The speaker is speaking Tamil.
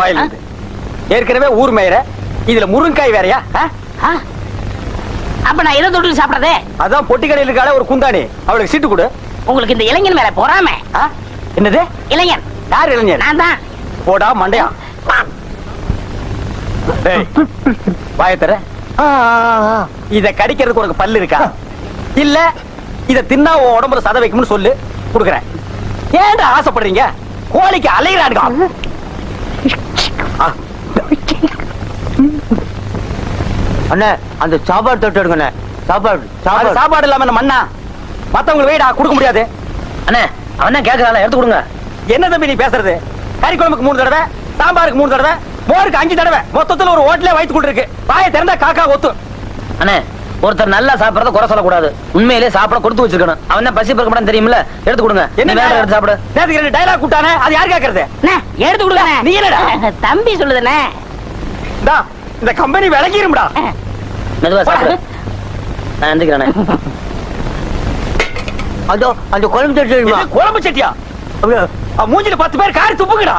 வாயில். ஏற்கனவே ஊர் மேயற. இதுல முருங்காய் வேறயா? அப்ப நான் எதை தொட்டு சாப்பிடறதே. அதான் பொட்டி கடையில் இருக்காளே ஒரு குந்தாணி. அவளுக்கு சீட்டு கொடு. உங்களுக்கு இந்த இளைஞன் மேல பொறாம? என்னது? இளைஞன். யார் இளைஞர் நான் தான். போடா மண்டையா. டேய், வாயை தர இத கடிக்கிறதுக்கு உனக்கு பல்லு இருக்கா? இல்ல இத தின்னா உன் உடம்புல சத வைக்கும்னு சொல்லு. குடுக்குறேன். ஏன்டா ஆசைப்படுறீங்க? கோழிக்கு அலையிறானுங்க. அண்ணே அந்த சாப்பாடு தொட்டு எடுங்கண்ணே. சாப்பாடு சாப்பாடு. சாப்பாடு இல்லாம என்ன மண்ணா? மத்தவங்களுக்கு வெயிடா கொடுக்க முடியாது. அண்ணே அவன் கேக்குறான் எடுத்து கொடுங்க. என்ன தம்பி நீ பேசுறது? கறி குழம்புக்கு மூணு தடவை சாம்பாருக்கு மூணு தடவை மோருக்கு அஞ்சு தடவை. மொத்தத்துல ஒரு ஹோட்டலே வயித்து கொண்டு இருக்கு வாயை திறந்தா காக்கா ஒத்து. அண்ணே ஒருத்தர் நல்லா சாப்பிடறத குறை சொல்லக்கூடாது. உண்மையிலே சாப்பிட கொடுத்து வச்சிருக்கணும். அவன் தான் பசி பறக்க தெரியுமில்ல? எடுத்து கொடுங்க. என்ன வேற எடுத்து சாப்பிடு. நேத்துக்கு ரெண்டு டைலாக் கூட்டானே அது யார் கேக்குறது? அண்ணே, எடுத்து கொடுங்க. நீ என்னடா? தம்பி சொல்லுதுண்ணே. இந்தா, இந்த கம்பெனி விளங்கிரும்டா மெதுவா சாப்பிடு. நான் எந்திக்கிறேன் அதோ அந்த குழம்பு இது குழம்பு சட்டியா? மூஞ்சில பத்து பேர் காரி துப்புக்குடா.